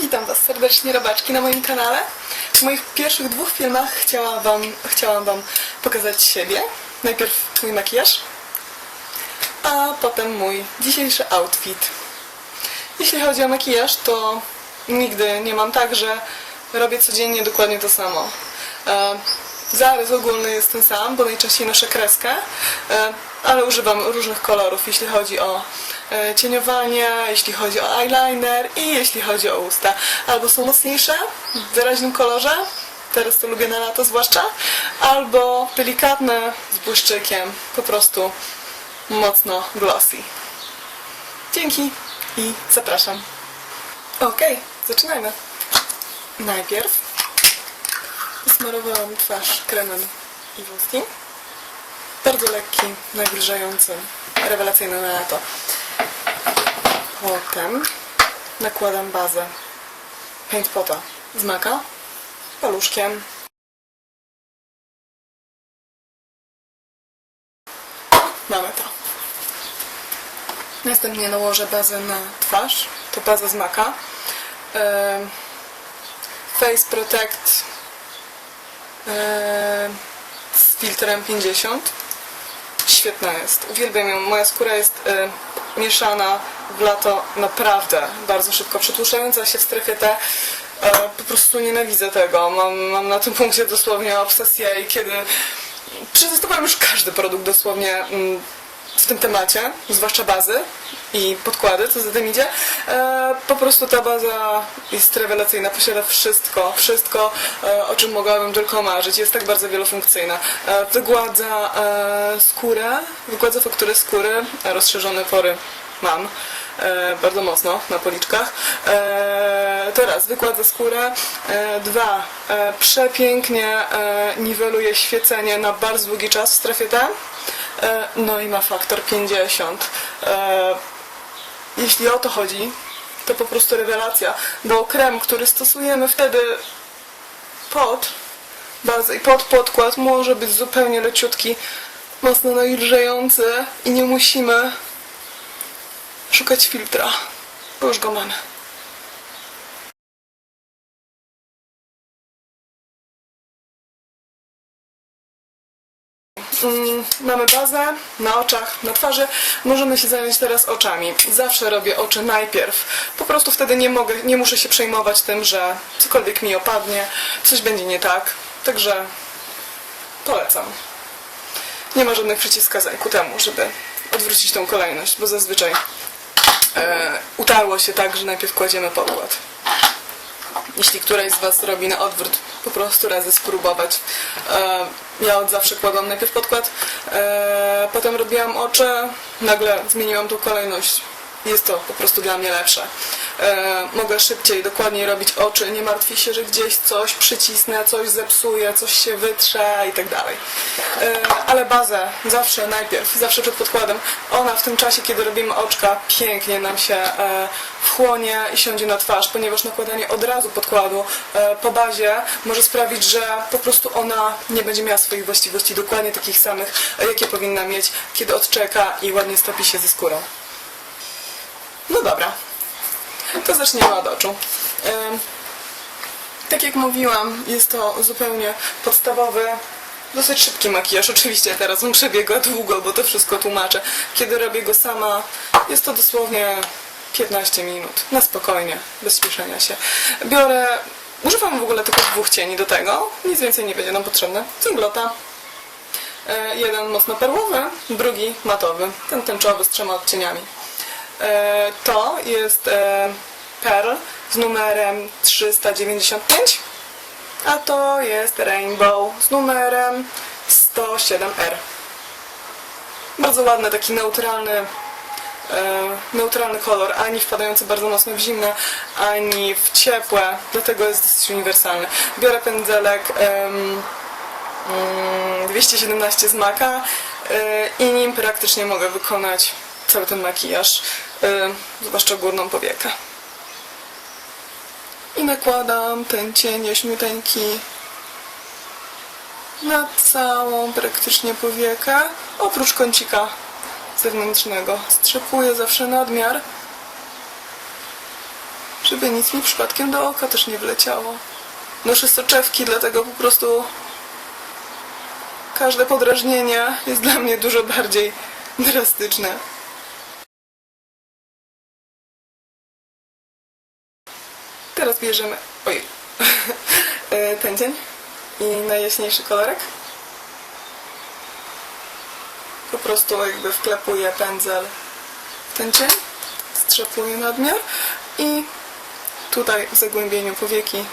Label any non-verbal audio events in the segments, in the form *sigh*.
Witam Was serdecznie, robaczki, na moim kanale. W moich pierwszych dwóch filmach chciałam Wam, chciałam wam pokazać siebie. Najpierw mój makijaż, a potem mój dzisiejszy outfit. Jeśli chodzi o makijaż, to nigdy nie mam tak, że robię codziennie dokładnie to samo. E, Zarys ogólny jest ten sam, bo najczęściej noszę kreskę, e, ale używam różnych kolorów, jeśli chodzi o e, cieniowanie, jeśli chodzi o eyeliner i jeśli chodzi o usta. Albo są mocniejsze, w wyraźnym kolorze, teraz to lubię na lato zwłaszcza, albo delikatne, z błyszczykiem, po prostu mocno glossy. Dzięki i zapraszam. Okej, zaczynajmy. Najpierw Smarowałam twarz kremem Ivowskim. Bardzo lekki, nawilżający, rewelacyjny na lato. Potem nakładam bazę Paint Pota z Maka paluszkiem. Mamy to. Następnie nałożę bazę na twarz. To baza z Maka. Face Protect z filtrem 50. Świetna jest. Uwielbiam ją. Moja skóra jest mieszana w lato naprawdę bardzo szybko przetłuszczająca się w strefie T. E, po prostu nienawidzę tego. Mam, mam na tym punkcie dosłownie obsesję i kiedy przetestowałam już każdy produkt dosłownie mm, w tym temacie, zwłaszcza bazy i podkłady, co za tym idzie. E, po prostu ta baza jest rewelacyjna, posiada wszystko, wszystko, e, o czym mogłabym tylko marzyć. Jest tak bardzo wielofunkcyjna. Wygładza skórę, wygładza fakturę skóry, rozszerzone pory mam. E, bardzo mocno na policzkach. E, teraz wykładza skórę. E, dwa, przepięknie niweluje świecenie na bardzo długi czas w strefie. E, No i ma faktor 50. E, Jeśli o to chodzi, to po prostu rewelacja, bo krem, który stosujemy wtedy pod bazę i pod podkład może być zupełnie leciutki, mocno nawilżający i nie musimy szukać filtra, bo już go mamy. Mm, Mamy bazę na oczach, na twarzy. Możemy się zająć teraz oczami. Zawsze robię oczy najpierw. Po prostu wtedy nie mogę, nie muszę się przejmować tym, że cokolwiek mi opadnie, coś będzie nie tak. Także polecam. Nie ma żadnych przeciwwskazań ku temu, żeby odwrócić tą kolejność, bo zazwyczaj e, utarło się tak, że najpierw kładziemy podkład. Jeśli któraś z Was robi na odwrót, po prostu razy spróbować. E, ja od zawsze kładłam najpierw podkład, e, potem robiłam oczy, nagle zmieniłam tą kolejność. Jest to po prostu dla mnie lepsze. E, mogę szybciej, dokładniej robić oczy, nie martwię się, że gdzieś coś przycisnę, coś zepsuję, coś się wytrze i tak dalej. E, ale bazę zawsze najpierw, zawsze przed podkładem, ona w tym czasie, kiedy robimy oczka, pięknie nam się e, wchłonie i siądzie na twarz, ponieważ nakładanie od razu podkładu po bazie może sprawić, że po prostu ona nie będzie miała swoich właściwości dokładnie takich samych, jakie powinna mieć, kiedy odczeka i ładnie stopi się ze skórą. No dobra, to zaczniemy od oczu. Tak jak mówiłam, jest to zupełnie podstawowy, dosyć szybki makijaż. Oczywiście teraz bym przebiegła długo, bo to wszystko tłumaczę. Kiedy robię go sama, jest to dosłownie 15 minut, na spokojnie, bez śpieszenia się. Biorę, używam w ogóle tylko dwóch cieni do tego, nic więcej nie będzie nam potrzebne. Cinglota. E, Jeden mocno perłowy, drugi matowy, ten tęczowy z trzema odcieniami. E, To jest e, Pearl z numerem 395, a to jest Rainbow z numerem 107R. Bardzo ładny, taki neutralny, e, neutralny kolor, ani wpadający bardzo mocno w zimne, ani w ciepłe, dlatego jest dosyć uniwersalny. Biorę pędzelek em, mm, 217 z Maka i nim praktycznie mogę wykonać cały ten makijaż, zwłaszcza górną powiekę. I nakładam ten cień jaśniuteńki na całą praktycznie powiekę, oprócz kącika zewnętrznego. Strzepuję zawsze nadmiar, żeby nic mi przypadkiem do oka też nie wleciało. Noszę soczewki, dlatego po prostu każde podrażnienie jest dla mnie dużo bardziej drastyczne. Teraz bierzemy, oj, *laughs* e, ten dzień i najjaśniejszy kolorek. Po prostu jakby wklepuję pędzel w ten cień, strzepuję nadmiar i tutaj w zagłębieniu powieki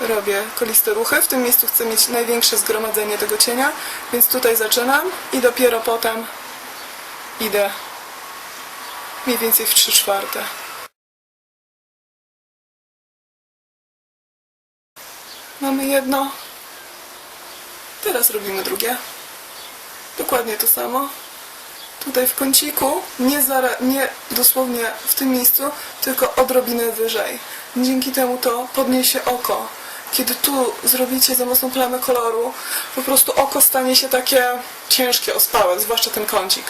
robię koliste ruchy. W tym miejscu chcę mieć największe zgromadzenie tego cienia, więc tutaj zaczynam i dopiero potem idę mniej więcej w 3 czwarte. Mamy jedno. Teraz robimy drugie. Dokładnie to samo. Tutaj w kąciku, nie, nie dosłownie w tym miejscu, tylko odrobinę wyżej. Dzięki temu to podniesie oko. Kiedy tu zrobicie za mocną plamę koloru, po prostu oko stanie się takie ciężkie, ospałe, zwłaszcza ten kącik.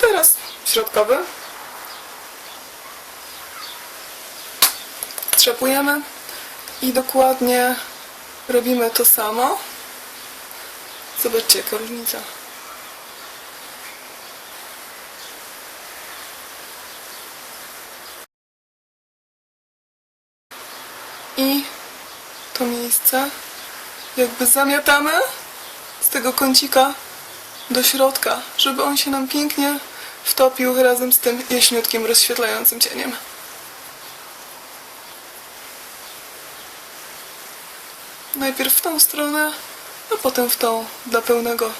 Teraz środkowy. Trzepujemy i dokładnie robimy to samo. Zobaczcie, jaka różnica. I to miejsce jakby zamiatamy z tego kącika do środka, żeby on się nam pięknie wtopił razem z tym jaśniutkim, rozświetlającym cieniem. Najpierw w tą stronę, a potem w tą dla pełnego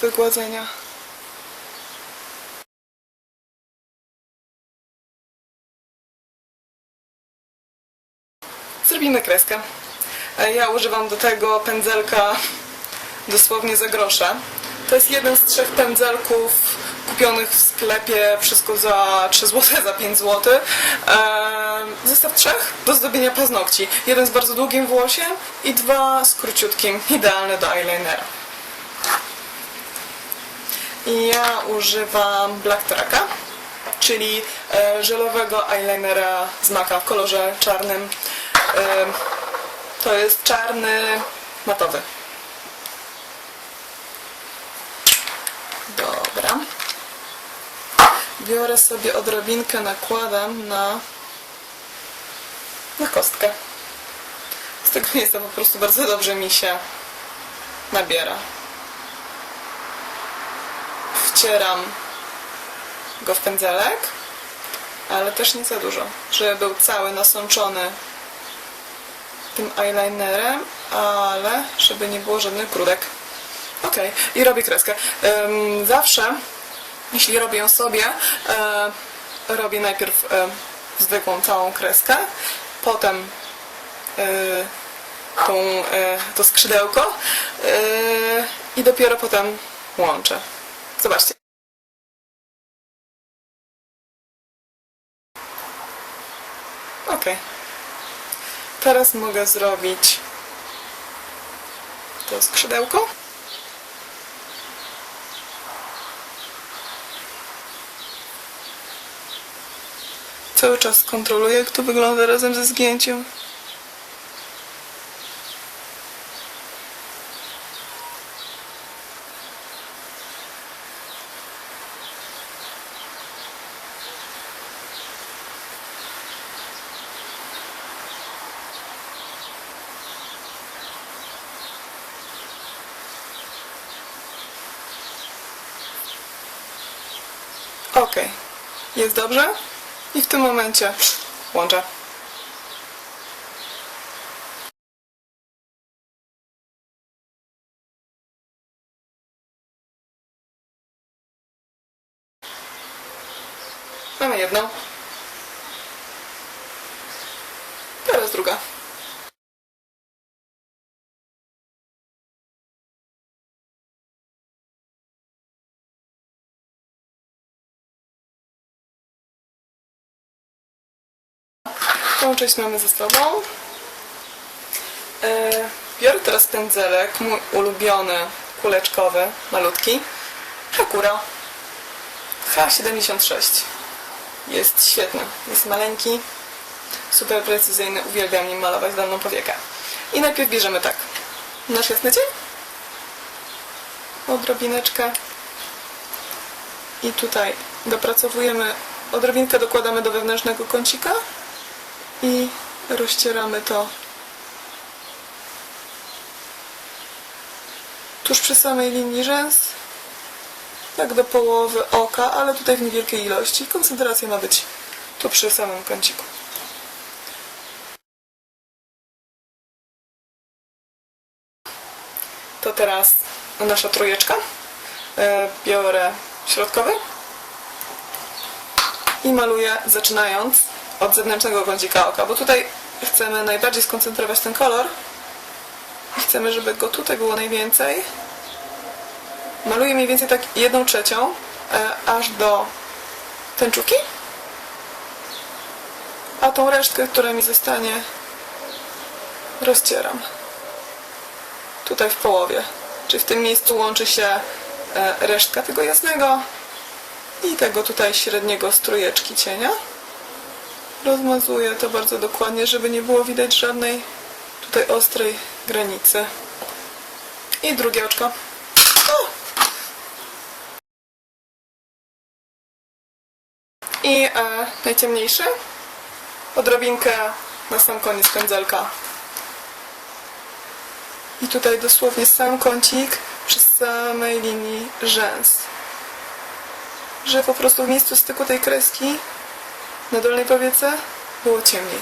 wygładzenia. Zrobimy kreskę. E, Ja używam do tego pędzelka dosłownie za grosze. To jest jeden z trzech pędzelków kupionych w sklepie, wszystko za 3 zł, za 5 zł. Zestaw trzech do zdobienia paznokci. Jeden z bardzo długim włosiem i dwa z króciutkim, idealne do eyelinera. I ja używam Black Tracka, czyli e, żelowego eyelinera z Maka w kolorze czarnym. To jest czarny matowy. Dobra. Biorę sobie odrobinkę, nakładam na, na kostkę. Z tego miejsca po prostu bardzo dobrze mi się nabiera. Wcieram go w pędzelek, ale też nie za dużo, żeby był cały nasączony tym eyelinerem, ale żeby nie było żadnych grudek. Ok, i robię kreskę. Zawsze, jeśli robię sobie, e, robię najpierw e, zwykłą całą kreskę, potem e, tą, to skrzydełko i dopiero potem łączę. Zobaczcie. Ok. Teraz mogę zrobić to skrzydełko. Cały czas kontroluję, jak to wygląda razem ze zgięciem. Ok, jest dobrze? I w tym momencie łączę. Mamy jedną. Teraz druga. Tą część mamy ze sobą. E, Biorę teraz pędzelek, mój ulubiony, kuleczkowy, malutki. Hakura H76. Jest świetny. Jest maleńki, super precyzyjny. Uwielbiam nim malować dolną powiekę. I najpierw bierzemy tak. Nasz jasny cień. Odrobineczkę. I tutaj dopracowujemy, odrobinkę dokładamy do wewnętrznego kącika i rozcieramy to tuż przy samej linii rzęs, tak do połowy oka, ale tutaj w niewielkiej ilości. Koncentracja ma być tu przy samym kąciku. To teraz nasza trójeczka. E, Biorę środkowy i maluję zaczynając od zewnętrznego kącika oka, bo tutaj chcemy najbardziej skoncentrować ten kolor i chcemy, żeby go tutaj było najwięcej. Maluję mniej więcej tak jedną trzecią e, aż do tęczuki, a tą resztkę, która mi zostanie rozcieram tutaj w połowie. Czyli w tym miejscu łączy się e, resztka tego jasnego i tego tutaj średniego strujeczki cienia. Rozmazuję to bardzo dokładnie, żeby nie było widać żadnej tutaj ostrej granicy. I drugie oczko. I e, najciemniejszy. Odrobinkę na sam koniec pędzelka i tutaj dosłownie sam kącik przy samej linii rzęs. Że po prostu w miejscu styku tej kreski na dolnej powiece było ciemniej.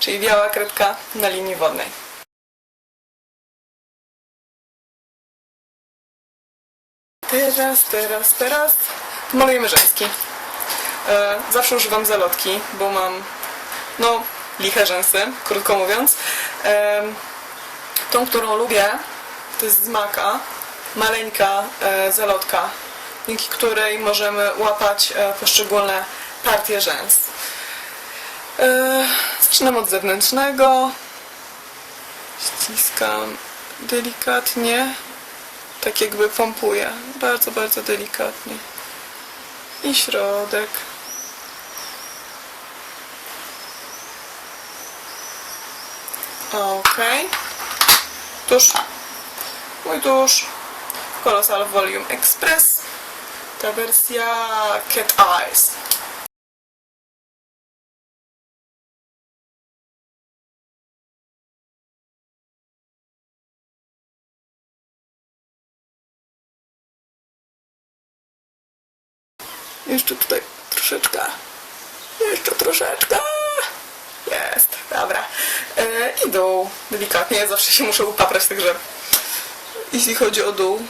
Czyli biała kredka na linii wodnej. Teraz, teraz, teraz malujemy rzęski. E, zawsze używam zalotki, bo mam no liche rzęsy, krótko mówiąc. Tą, którą lubię, to jest z maka, maleńka e, zalotka, dzięki której możemy łapać e, poszczególne partie rzęs. E, zaczynam od zewnętrznego. Ściskam delikatnie, tak jakby pompuję, bardzo, bardzo delikatnie. I środek. Ok. Tusz. Mój tusz. Colossal Volume Express. Ta wersja Cat Eyes. Jeszcze tutaj troszeczkę. Jeszcze troszeczkę. Jest, dobra. E, I dół. Delikatnie, ja zawsze się muszę upaprać, także jeśli chodzi o dół,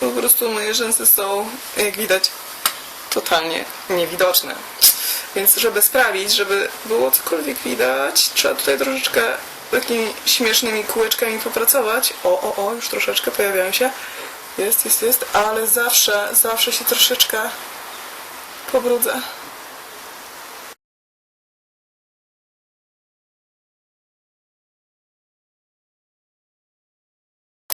po prostu moje rzęsy są, jak widać, totalnie niewidoczne. Więc żeby sprawić, żeby było cokolwiek widać, trzeba tutaj troszeczkę takimi śmiesznymi kółeczkami popracować. O, o, o, już troszeczkę pojawiają się. Jest, jest, jest, ale zawsze, zawsze się troszeczkę pobrudzę.